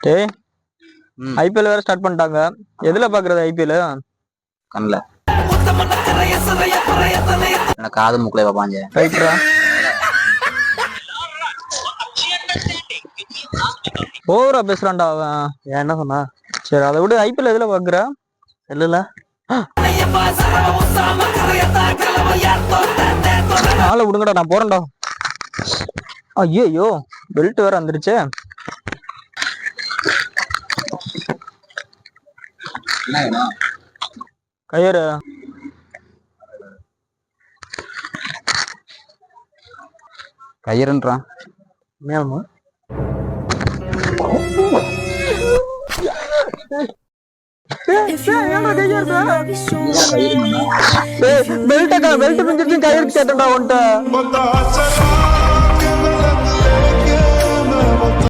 டேய். ஐபிஎல் வேற ஸ்டார்ட் பண்ணிட்டாங்க. எதுல பாக்குறது ஐபிஎல் கண்ணுல எனக்கு காது மூக்குல பாப்பாஞ்ச ரைட்ரா ஓவரா பேசுறான்டா அவன். ஏன் என்ன சொன்னா? சரி அதை விட. ஐபிஎல் எதுல பாக்குற? செல்லுல. ஆளை விடுங்கடா நான் போறேன்டா. ஐயோ பெல்ட் வேற வந்துருச்சே. kayak ada kayak rin mel Eh, saya yang ada di sana. Eh, kayak di sana, Mbak